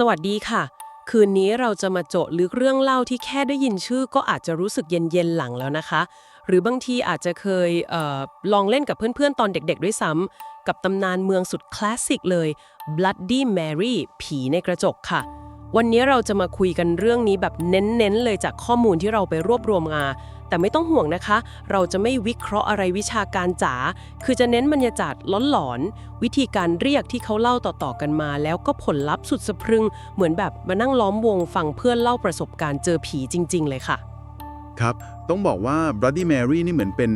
สวัสดีค่ะ คืนนี้เราจะมาโจทย์ลึกเรื่องเล่าที่แค่ได้ยินชื่อ ก็อาจจะรู้สึกเย็นๆหลังแล้วนะคะ หรือบางทีอาจจะเคยเออลองเล่นกับเพื่อนๆ ตอนเด็กๆ ด้วยซ้ำกับตำนานเมืองสุดคลาสสิกเลย Bloody Mary ผีในกระจกค่ะ วันนี้เราจะมาคุยกันเรื่องนี้แบบเน้นๆเลยจากข้อมูลที่เราไปรวบรวมมา แต่ไม่ต้องห่วงนะคะ เราจะไม่วิเคราะห์อะไรวิชาการจ๋า คือจะเน้นบรรยากาศหลอนๆ วิธีการเรียกที่เขาเล่าต่อๆกันมา แล้วก็ผลลัพธ์สุดสะพรึง เหมือนแบบมานั่งล้อมวงฟังเพื่อนเล่าประสบการณ์เจอผีจริง ๆ เลยค่ะ ครับ ต้องบอกว่า Bloody Mary นี่เหมือนเป็น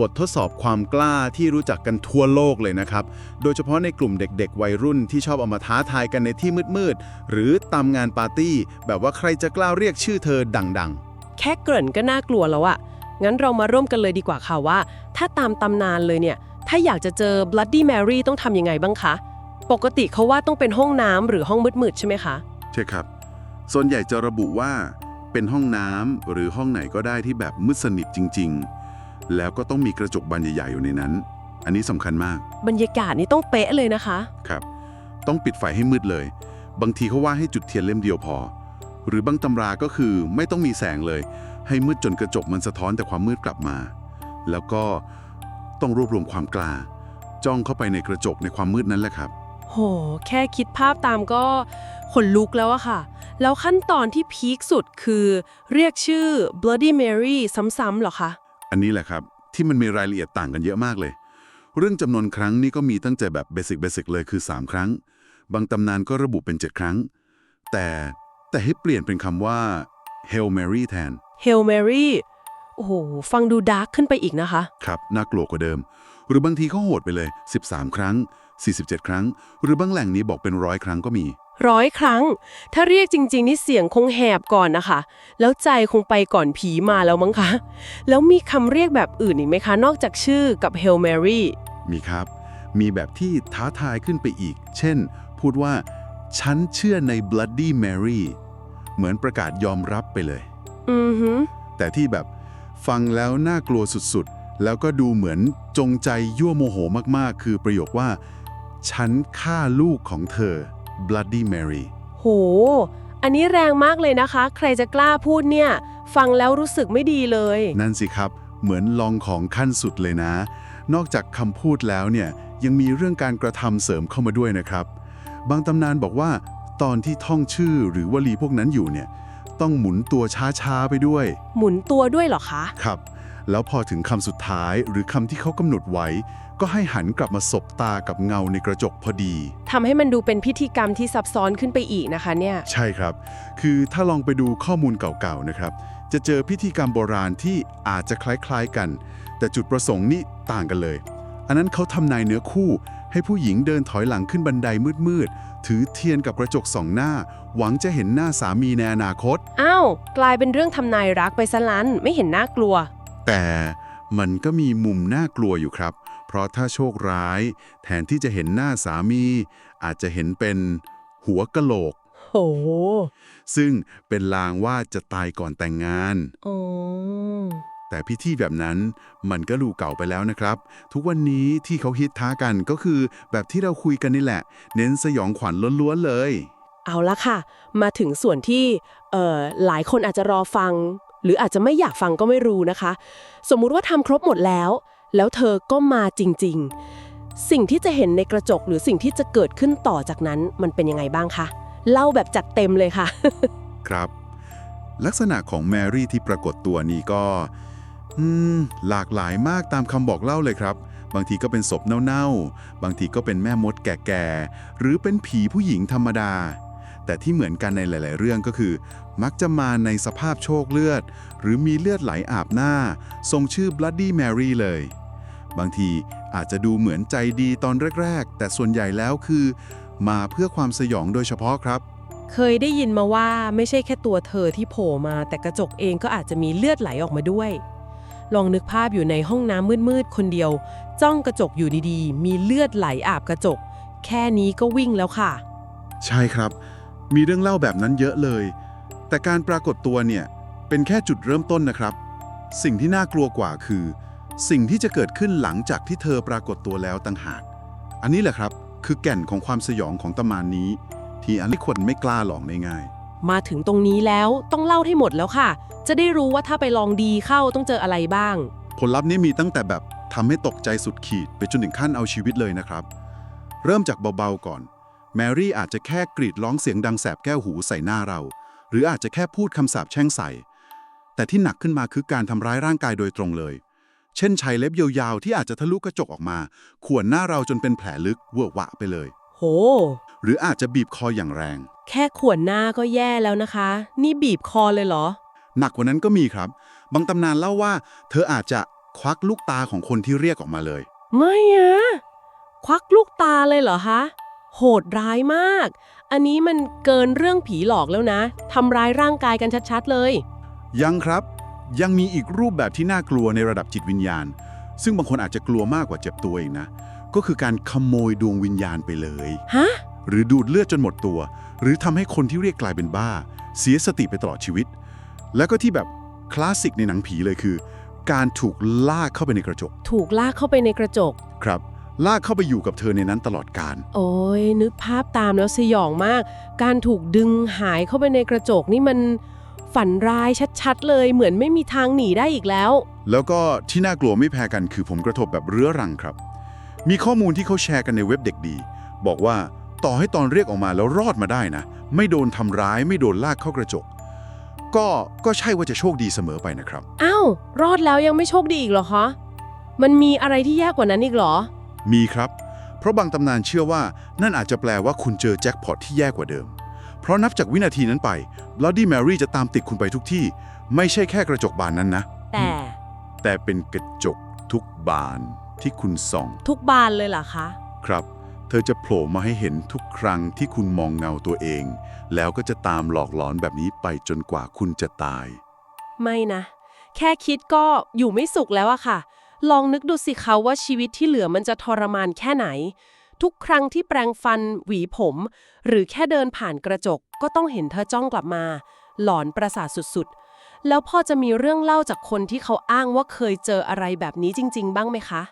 บททดสอบความกล้าที่รู้จักกันทั่วโลกเลยนะครับ โดยเฉพาะในกลุ่มเด็กๆ วัยรุ่นที่ชอบเอามาท้าทายกันในที่มืดๆ หรือตามงานปาร์ตี้ แบบว่าใครจะกล้าเรียกชื่อเธอดังๆ แค่เกริ่นก็น่ากลัวแล้วอะงั้นเรามาร่วมกันเลยดีกว่าค่ะว่า ถ้าตามตำนานเลยเนี่ย ถ้าอยากจะเจอ Bloody Mary ต้องทำยังไงบ้างคะ ปกติเขาว่าต้องเป็นห้องน้ำหรือห้องมืดๆใช่ไหมคะ ใช่ครับ ส่วนใหญ่จะระบุว่าเป็นห้องน้ำหรือห้องไหนก็ได้ที่แบบมืดสนิทจริง ๆ แล้วก็ต้องมีกระจกบานใหญ่ๆอยู่ในนั้น อันนี้สำคัญมาก บรรยากาศนี่ต้องเป๊ะเลยนะคะ ครับ ต้องปิดไฟให้มืดเลย บางทีเขาว่าให้จุดเทียนเล่มเดียวพอ หรือบางตำราก็คือไม่ต้องมีแสงเลย ให้มืดจนกระจกมันสะท้อนแต่ความมืดกลับมา แล้วก็ต้องรวบรวมความกล้า จ้องเข้าไปในกระจกในความมืดนั้นแหละครับ โห แค่คิดภาพตามก็ขนลุกแล้วอะค่ะ แล้วขั้นตอนที่พีคสุดคือ เรียกชื่อ Bloody Mary ซ้ำๆเหรอคะ อันนี้แหละครับ ที่มันมีรายละเอียดต่างกันเยอะมากเลย เรื่องจำนวนครั้งนี่ก็มีตั้งแต่แบบเบสิกเบสิกเลยคือ 3 ครั้ง บางตำนานก็ระบุเป็น 7 ครั้ง แต่ แต่ให้เปลี่ยนเป็นคำว่า Hail Mary แทน Hail Mary โอ้โห ฟังดูดาร์กขึ้นไปอีกนะคะ ครับน่ากลัวกว่าเดิม หรือบางทีเขาโหดไปเลย 13 ครั้ง 47 ครั้ง หรือบางแหล่งนี้บอกเป็นร้อยครั้งก็มี ร้อยครั้ง ถ้าเรียกจริง ๆ นี่เสียงคงแหบก่อนนะคะ แล้วใจคงไปก่อนผีมาแล้วมั้งคะ แล้วมีคำเรียกแบบอื่นอีกไหมคะ นอกจากชื่อกับ Hail Mary มีครับ มีแบบที่ท้าทายขึ้นไปอีก เช่น พูดว่า ฉันเชื่อใน Bloody Mary เหมือนประกาศยอมรับไปเลย อือหือแต่ที่แบบฟังแล้วน่ากลัวสุดๆ แล้วก็ดูเหมือนจงใจยั่วโมโหมากๆ คือประโยคว่า ฉันฆ่าลูกของเธอ Bloody Mary โห อันนี้แรงมากเลยนะคะ ใครจะกล้าพูดเนี่ย ฟังแล้วรู้สึกไม่ดีเลย นั่นสิครับ เหมือนลองของขั้นสุดเลยนะ นอกจากคำพูดแล้วเนี่ย ยังมีเรื่องการกระทำเสริมเข้ามาด้วยนะครับ บางตำนานบอกว่า ตอนที่ท่องชื่อหรือวลีพวกนั้นอยู่เนี่ย ต้องหมุนตัวช้าๆไปด้วย หมุนตัวด้วยเหรอคะ ครับ แล้วพอถึงคำสุดท้ายหรือคำที่เขากำหนดไว้ ก็ให้หันกลับมาสบตากับเงาในกระจกพอดี ทำให้มันดูเป็นพิธีกรรมที่ซับซ้อนขึ้นไปอีกนะคะเนี่ย ใช่ครับ คือถ้าลองไปดูข้อมูลเก่าๆนะครับ จะเจอพิธีกรรมโบราณที่อาจจะคล้ายๆกัน แต่จุดประสงค์นี่ต่างกันเลย อันนั้นเขาทำนายเนื้อคู่ ให้ผู้หญิงเดินถอยหลังขึ้นบันไดมืดๆ ถือเทียนกับกระจกสองหน้า หวังจะเห็นหน้าสามีในอนาคต อ้าว กลายเป็นเรื่องทำนายรักไปซะลันไม่เห็นน่ากลัว แต่มันก็มีมุมน่ากลัวอยู่ครับ เพราะถ้าโชคร้าย แทนที่จะเห็นหน้าสามี อาจจะเห็นเป็นหัวกะโหลก โห ซึ่งเป็นลางว่าจะตายก่อนแต่งงานอ๋อ แต่พิธีแบบนั้นมันก็ดูเก่าไปแล้วนะครับ ทุกวันนี้ที่เขาฮิตท้ากันก็คือแบบที่เราคุยกันนี่แหละ เน้นสยองขวัญล้วนๆเลย เอาละค่ะ มาถึงส่วนที่เอ่อหลายคนอาจจะรอฟัง หรืออาจจะไม่อยากฟังก็ไม่รู้นะคะ สมมุติว่าทำครบหมดแล้ว แล้วเธอก็มาจริง ๆ สิ่งที่จะเห็นในกระจกหรือสิ่งที่จะเกิดขึ้นต่อจากนั้นมันเป็นยังไงบ้างคะเล่าแบบจัดเต็มเลยค่ะ ครับ ลักษณะของแมรี่ที่ปรากฏตัวนี้ก็ อืม หลากหลายมากตามคำบอกเล่าเลยครับ บางทีก็เป็นศพเน่าๆ บางทีก็เป็นแม่มดแก่ๆ หรือเป็นผีผู้หญิงธรรมดา แต่ที่เหมือนกันในหลาย ๆ เรื่องก็คือ มักจะมาในสภาพโชคเลือด หรือมีเลือดไหลอาบหน้า ทรงชื่อ Bloody Mary เลย บางทีอาจจะดูเหมือนใจดีตอนแรก ๆ แต่ส่วนใหญ่แล้วคือ มาเพื่อความสยองโดยเฉพาะครับเคยได้ยินมาว่าไม่ใช่แค่ตัวเธอที่โผล่มา แต่กระจกเองก็อาจจะมีเลือดไหลออกมาด้วย ลองนึกภาพอยู่ในห้องน้ำมืดๆคนเดียว จ้องกระจกอยู่ดีๆ มีเลือดไหลอาบกระจก แค่นี้ก็วิ่งแล้วค่ะ ใช่ครับ มีเรื่องเล่าแบบนั้นเยอะเลย แต่การปรากฏตัวเนี่ย เป็นแค่จุดเริ่มต้นนะครับ สิ่งที่น่ากลัวกว่าคือ สิ่งที่จะเกิดขึ้นหลังจากที่เธอปรากฏตัวแล้วต่างหาก อันนี้แหละครับ คือแก่นของความสยองของตำนานนี้ ที่อันที่คนไม่กล้าหลองง่าย มาถึงตรงนี้แล้วต้องเล่าให้หมดแล้วค่ะ จะได้รู้ว่าถ้าไปลองดีเข้าต้องเจออะไรบ้าง ผลลัพธ์นี้มีตั้งแต่แบบทำให้ตกใจสุดขีดไปจนถึงขั้นเอาชีวิตเลยนะครับ เริ่มจากเบาๆก่อน แมรี่อาจจะแค่กรีดร้องเสียงดังแสบแก้วหูใส่หน้าเรา หรืออาจจะแค่พูดคำสาปแช่งใส่ แต่ที่หนักขึ้นมาคือการทำร้ายร่างกายโดยตรงเลย เช่นใช้เล็บยาวๆที่อาจจะทะลุกระจกออกมาข่วนหน้าเราจนเป็นแผลลึกเวอะหวะไปเลย โห หรืออาจจะบีบคออย่างแรง แค่ขวนหน้าก็แย่แล้วนะคะ นี่บีบคอเลยเหรอ หนักกว่านั้นก็มีครับ บางตำนานเล่าว่า เธออาจจะควักลูกตาของคนที่เรียกออกมาเลย ไม่อะควักลูกตาเลยเหรอคะ โหดร้ายมาก อันนี้มันเกินเรื่องผีหลอกแล้วนะทำร้ายร่างกายกันชัดๆเลย ยังครับ ยังมีอีกรูปแบบที่น่ากลัวในระดับจิตวิญญาณ ซึ่งบางคนอาจจะกลัวมากกว่าเจ็บตัวเองนะ ก็คือการขโมยดวงวิญญาณไปเลย ฮะ หรือดูดเลือดจนหมดตัว หรือทำให้คนที่เรียกกลายเป็นบ้า เสียสติไปตลอดชีวิต แล้วก็ที่แบบคลาสสิกในหนังผีเลยคือ การถูกลากเข้าไปในกระจก ถูกลากเข้าไปในกระจก ครับ ลากเข้าไปอยู่กับเธอในนั้นตลอดการ โอ้ยนึกภาพตามแล้วสยองมาก การถูกดึงหายเข้าไปในกระจกนี่มันฝันร้ายชัดๆ เลยเหมือนไม่มีทางหนีได้อีกแล้ว แล้วก็ที่น่ากลัวไม่แพ้กันคือผลกระทบแบบเรื้อรังครับ มีข้อมูลที่เขาแชร์กันในเว็บเด็กดี บอกว่า ต่อให้ตอนเรียกออกมาแล้วรอดมาได้นะ ไม่โดนทำร้ายไม่โดนลากเข้ากระจก ก็ก็ใช่ว่าจะโชคดีเสมอไปนะครับ อ้าว รอดแล้วยังไม่โชคดีอีกเหรอคะ มันมีอะไรที่แย่กว่านั้นอีกเหรอ มีครับ เพราะบางตำนานเชื่อว่านั่นอาจจะแปลว่าคุณเจอแจ็คพอตที่แย่กว่าเดิม เพราะนับจากวินาทีนั้นไป Bloody Mary จะตามติดคุณไปทุกที่ ไม่ใช่แค่กระจกบานนั้นนะ แต่ แต่เป็นกระจกทุกบานที่คุณส่อง ทุกบานเลยเหรอคะ ครับ เธอจะโผล่มาให้เห็นทุกครั้งที่คุณมองเงาตัวเอง แล้วก็จะตามหลอกหลอนแบบนี้ไปจนกว่าคุณจะตาย ไม่นะ แค่คิดก็อยู่ไม่สุขแล้วอะค่ะ ลองนึกดูสิคะว่าชีวิตที่เหลือมันจะทรมานแค่ไหน ทุกครั้งที่แปรงฟัน หวีผม หรือแค่เดินผ่านกระจก ก็ต้องเห็นเธอจ้องกลับมา หลอนประสาทสุดๆ แล้วพ่อจะมีเรื่องเล่าจากคนที่เขาอ้างว่าเคยเจออะไรแบบนี้จริง ๆ บ้างไหมคะ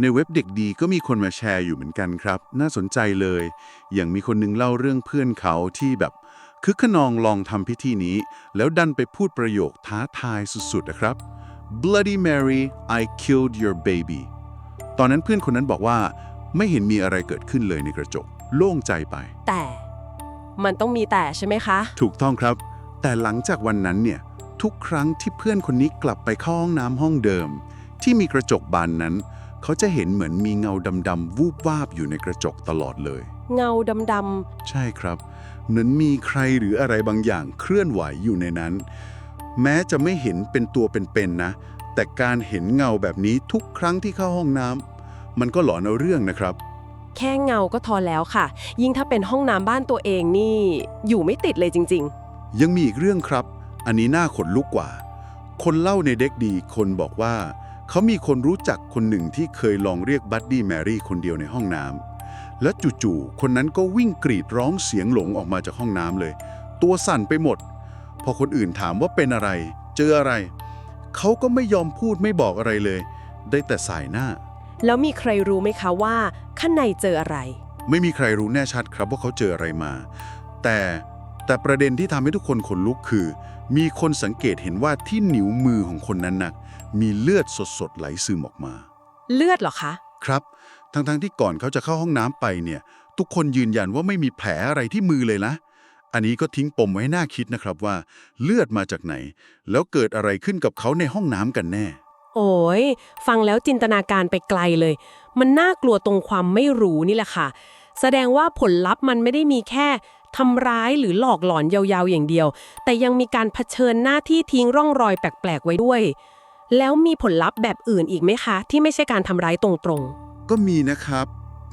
ในเว็บเด็กดีก็มีคนมาแชร์อยู่เหมือนกันครับ น่าสนใจเลย อย่างมีคนหนึงเล่าเรื่องเพื่อนเขาที่แบบคึกขนองลองทำพิธีนี้ แล้วดันไปพูดประโยคท้าทายสุดๆนะครับ Bloody Mary I killed your baby ตอนนั้นเพื่อนคนนั้นบอกว่า ไม่เห็นมีอะไรเกิดขึ้นเลยในกระจก โล่งใจไป แต่มันต้องมีแต่ใช่ไหมคะ ถูกต้องครับ แต่หลังจากวันนั้นเนี่ย ทุกครั้งที่เพื่อนคนนี้กลับไปเข้าห้องน้ำห้องเดิม ที่มีกระจกบานนั้น เขาจะเห็นเหมือนมีเงาดำๆวูบวาบอยู่ในกระจกตลอดเลย เงาดำใช่ครับ เหมือนมีใครหรืออะไรบางอย่างเคลื่อนไหวอยู่ในนั้น แม้จะไม่เห็นเป็นตัวเป็นๆนะ แต่การเห็นเงาแบบนี้ทุกครั้งที่เข้าห้องน้ำมันก็หลอนเอาเรื่องนะครับ ๆ แค่เงาก็ทอแล้วค่ะ ยิ่งถ้าเป็นห้องน้ำบ้านตัวเองนี่ อยู่ไม่ติดเลยจริงๆยังมีอีกเรื่องครับ อันนี้น่าขนลุกกว่า คนเล่าในเด็กดีคนบอกว่า เขามีคนรู้จักคนหนึ่งที่เคยลองเรียกบัดดี้แมรี่คนเดียวในห้องน้ำและจู่ๆคนนั้นก็วิ่งกรีดร้องเสียงหลงออกมาจากห้องน้ำเลย ตัวสั่นไปหมด พอคนอื่นถามว่าเป็นอะไร เจออะไร เขาก็ไม่ยอมพูดไม่บอกอะไรเลย ได้แต่สายหน้า แล้วมีใครรู้ไหมคะว่า ข้างในเจออะไร ไม่มีใครรู้แน่ชัดครับว่าเขาเจออะไรมา แต่ แต่ประเด็นที่ทำให้ทุกคนขนลุกคือ มีคนสังเกตเห็นว่าที่นิ้วมือของคนนั้นนะมีเลือดสดๆไหลซึมออกมา เลือดเหรอคะ ครับ ทั้งๆที่ก่อนเขาจะเข้าห้องน้ำไปเนี่ย ทุกคนยืนยันว่าไม่มีแผลอะไรที่มือเลยนะ อันนี้ก็ทิ้งปมไว้ให้น่าคิดนะครับว่า เลือดมาจากไหน แล้วเกิดอะไรขึ้นกับเขาในห้องน้ำกันแน่ โอ้ยฟังแล้วจินตนาการไปไกลเลย มันน่ากลัวตรงความไม่รู้นี่แหละค่ะ แสดงว่าผลลัพธ์มันไม่ได้มีแค่ ทำร้ายหรือหลอกหลอนยาวๆอย่างเดียว แต่ยังมีการเผชิญหน้าที่ทิ้งร่องรอยแปลกๆไว้ด้วย แล้วมีผลลัพธ์แบบอื่นอีกไหมคะ ที่ไม่ใช่การทำร้ายตรงๆ ก็มีนะครับ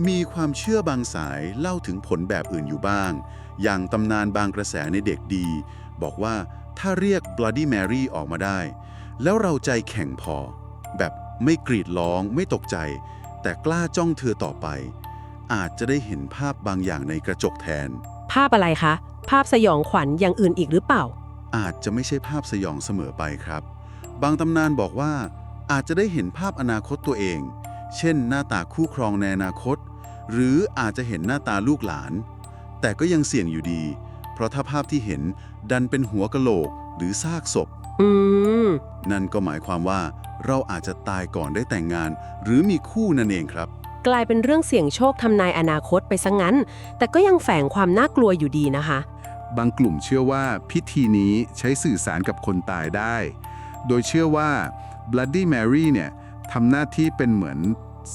มีความเชื่อบางสายเล่าถึงผลแบบอื่นอยู่บ้าง อย่างตำนานบางกระแสในเด็กดี บอกว่าถ้าเรียก Bloody Mary ออกมาได้ แล้วเราใจแข็งพอ แบบไม่กรีดร้องไม่ตกใจ แต่กล้าจ้องเธอต่อไป อาจจะได้เห็นภาพบางอย่างในกระจกแทน ภาพอะไรคะ ภาพสยองขวัญอย่างอื่นอีกหรือเปล่า อาจจะไม่ใช่ภาพสยองเสมอไปครับ บางตำนานบอกว่าอาจจะได้เห็นภาพอนาคตตัวเอง เช่น หน้าตาคู่ครองในอนาคต หรืออาจจะเห็นหน้าตาลูกหลาน แต่ก็ยังเสี่ยงอยู่ดี เพราะถ้าภาพที่เห็นดันเป็นหัวกะโหลกหรือซากศพ อืม นั่นก็หมายความว่าเราอาจจะตายก่อนได้แต่งงาน หรือมีคู่นั่นเองครับ กลายเป็นเรื่องเสี่ยงโชคทำนายอนาคตไปซะงั้น แต่ก็ยังแฝงความน่ากลัวอยู่ดีนะคะ บางกลุ่มเชื่อว่าพิธีนี้ใช้สื่อสารกับคนตายได้ โดยเชื่อว่า Bloody Mary เนี่ยทำหน้าที่เป็นเหมือน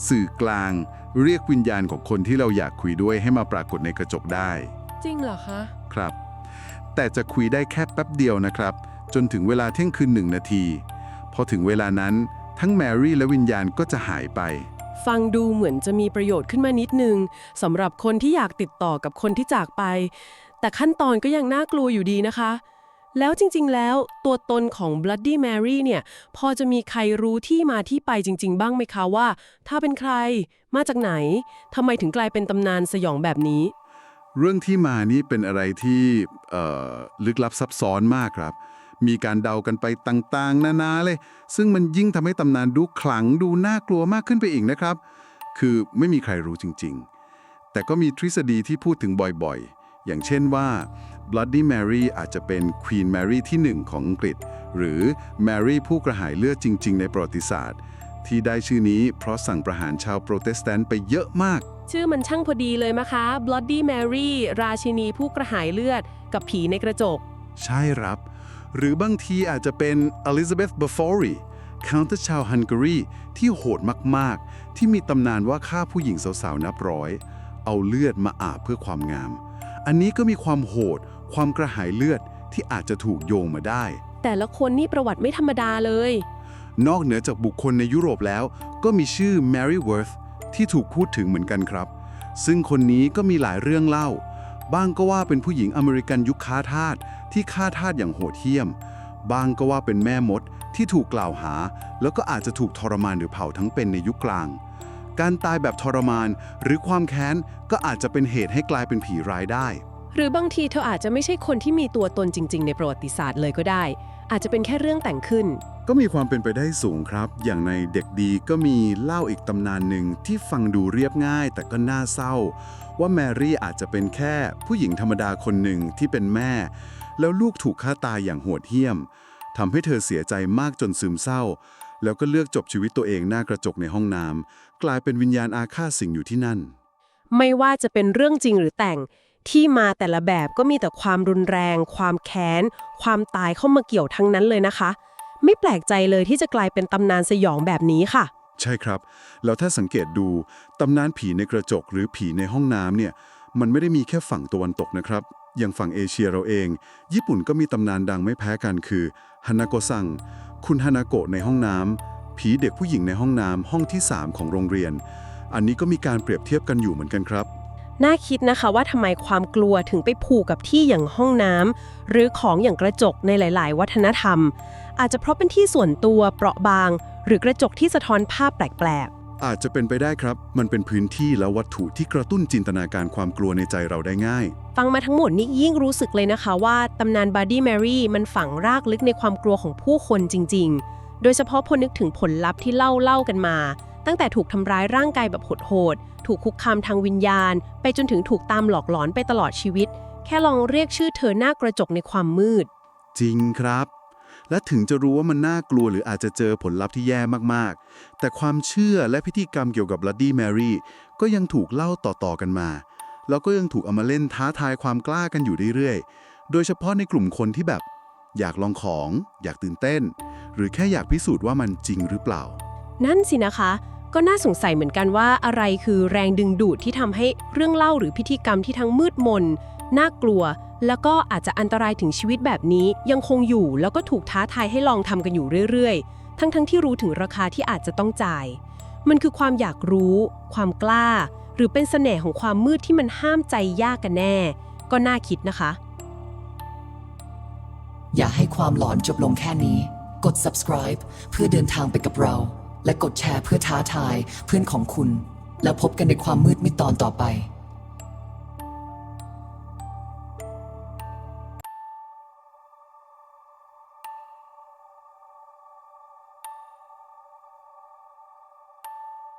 สื่อกลาง เรียกวิญญาณของคนที่เราอยากคุยด้วยให้มาปรากฏในกระจกได้จริงเหรอคะ ครับ แต่จะคุยได้แค่แป๊บเดียวนะครับ จนถึงเวลาเที่ยงคืนหนึ่งนาที พอถึงเวลานั้นทั้งแมรี่และวิญญาณก็จะหายไป ฟังดูเหมือนจะมีประโยชน์ขึ้นมานิดนึงสำหรับคนที่อยากติดต่อกับคนที่จากไป แต่ขั้นตอนก็ยังน่ากลัวอยู่ดีนะคะ แล้วจริงๆแล้วตัวตนของ Bloody Mary เนี่ย พอจะมีใครรู้ที่มาที่ไปจริง ๆ บ้างไหมคะว่า ถ้าเป็นใครมาจากไหนทำไมถึงกลายเป็นตำนานสยองแบบนี้ เรื่องที่มานี้เป็นอะไรที่ลึกลับซับซ้อนมากครับ มีการเดากันไปต่างๆ นานาเลย ซึ่งมันยิ่งทำให้ตำนานดูขลังดูน่ากลัวมากขึ้นไปอีกนะครับ คือไม่มีใครรู้จริง ๆ แต่ก็มีทฤษฎีที่พูดถึงบ่อยๆ อย่างเช่นว่า Bloody Mary อาจจะเป็น Queen Mary ที่หนึ่งของอังกฤษ หรือ Mary ผู้กระหายเลือดจริง ๆ ในประวัติศาสตร์ ที่ได้ชื่อนี้เพราะสั่งประหารชาวโปรเตสแตนต์ไปเยอะมาก ชื่อมันช่างพอดีเลยนะคะ Bloody Mary ราชินีผู้กระหายเลือด กับผีในกระจก ใช่ครับ หรือบางทีอาจจะเป็น Elizabeth Bafori ค o u n t e s s ชาวฮังการีที่โหดมากๆ ที่มีตำนานว่าฆ่าผู้หญิงสาวๆ นับร้อย เอาเลือดมาอาบเพื่อความงาม อันนี้ก็มีความโหด ความกระหายเลือดที่อาจจะถูกโยงมาได้ แต่ละคนนี่ประวัติไม่ธรรมดาเลย นอกเหนือจากบุคคลในยุโรปแล้ว ก็มีชื่อ Mary Worth ที่ถูกพูดถึงเหมือนกันครับ ซึ่งคนนี้ก็มีหลายเรื่องเล่า บ้างก็ว่าเป็นผู้หญิงอเมริกันยุคค้าทาส ที่ฆ่าทาสอย่างโหดเหี้ยมบ้างก็ว่าเป็นแม่มดที่ถูกกล่าวหา แล้วก็อาจจะถูกทรมานหรือเผาทั้งเป็นในยุคกลาง การตายแบบทรมานหรือความแค้นก็อาจจะเป็นเหตุให้กลายเป็นผีร้ายได้ หรือบางทีเธออาจจะไม่ใช่คนที่มีตัวตนจริง ๆ ในประวัติศาสตร์เลยก็ได้ อาจจะเป็นแค่เรื่องแต่งขึ้น ก็มีความเป็นไปได้สูงครับ อย่างในเด็กดีก็มีเล่าอีกตำนานหนึ่งที่ฟังดูเรียบง่าย แต่ก็น่าเศร้า ว่าแมรี่อาจจะเป็นแค่ผู้หญิงธรรมดาคนหนึ่งที่เป็นแม่ แล้วลูกถูกฆ่าตายอย่างโหดเหี้ยมทำให้เธอเสียใจมากจนซึมเศร้า แล้วก็เลือกจบชีวิตตัวเองหน้ากระจกในห้องน้ำกลายเป็นวิญญาณอาฆาตสิงอยู่ที่นั่น ไม่ว่าจะเป็นเรื่องจริงหรือแต่งที่มาแต่ละแบบก็มีแต่ความรุนแรง ความแค้น ความตายเข้ามาเกี่ยวทั้งนั้นเลยนะคะ ไม่แปลกใจเลยที่จะกลายเป็นตำนานสยองแบบนี้ค่ะ ใช่ครับ แล้วถ้าสังเกตดูตำนานผีในกระจกหรือผีในห้องน้ำเนี่ย มันไม่ได้มีแค่ฝั่งตะวันตกนะครับ อย่างฝั่งเอเชียเราเอง ญี่ปุ่นก็มีตำนานดังไม่แพ้กันคือฮานาโกซัง คุณฮานาโกะในห้องน้ำผีเด็กผู้หญิงในห้องน้ำห้องที่ 3 ของโรงเรียน อันนี้ก็มีการเปรียบเทียบกันอยู่เหมือนกันครับ น่าคิดนะคะว่าทำไมความกลัวถึงไปผูกกับที่อย่างห้องน้ำหรือของอย่างกระจกในหลาย ๆ วัฒนธรรม อาจจะเพราะเป็นที่ส่วนตัวเปราะบาง หรือกระจกที่สะท้อนภาพแปลก อาจจะเป็นไปได้ครับ มันเป็นพื้นที่และวัตถุที่กระตุ้นจินตนาการความกลัวในใจเราได้ง่ายๆฟังมาทั้งหมดนี่ยิ่งรู้สึกเลยนะคะว่าตำนานบ o ดี้แมรี่มันฝังรากลึกในความกลัวของผู้คนจริง ๆ โดยเฉพาะพอนึกถึงผลลัพธ์ที่เล่าเล่ากันมา ตั้งแต่ถูกทำร้ายร่างกายแบบโหดๆ ถูกคุกคามทางวิญญาณ ไปจนถึงถูกตามหลอกหลอนไปตลอดชีวิต แค่ลองเรียกชื่อเธอหน้ากระจกในความมืด จริงครับ และถึงจะรู้ว่ามันน่ากลัวหรืออาจจะเจอผลลัพธ์ที่แย่มากๆ แต่ความเชื่อและพิธีกรรมเกี่ยวกับลัดดี้แมรี่ก็ยังถูกเล่าต่อๆกันมา แล้วก็ยังถูกเอามาเล่นท้าทายความกล้ากันอยู่เรื่อยๆ โดยเฉพาะในกลุ่มคนที่แบบ อยากลองของ อยากตื่นเต้น หรือแค่อยากพิสูจน์ว่ามันจริงหรือเปล่า นั่นสินะคะ ก็น่าสงสัยเหมือนกันว่าอะไรคือแรงดึงดูดที่ทำให้เรื่องเล่าหรือพิธีกรรมที่ทั้งมืดมน น่ากลัว แล้วก็อาจจะอันตรายถึงชีวิตแบบนี้ ยังคงอยู่แล้วก็ถูกท้าทายให้ลองทำกันอยู่เรื่อยๆ ทั้งๆที่รู้ถึงราคาที่อาจจะต้องจ่าย มันคือความอยากรู้ ความกล้า หรือเป็นเสน่ห์ของความมืดที่มันห้ามใจยากกันแน่ ก็น่าคิดนะคะ อย่าให้ความหลอนจบลงแค่นี้ กด subscribe เพื่อเดินทางไปกับเรา และกดแชร์เพื่อท้าทายเพื่อนของคุณ แล้วพบกันในความมืดมิดตอนต่อไป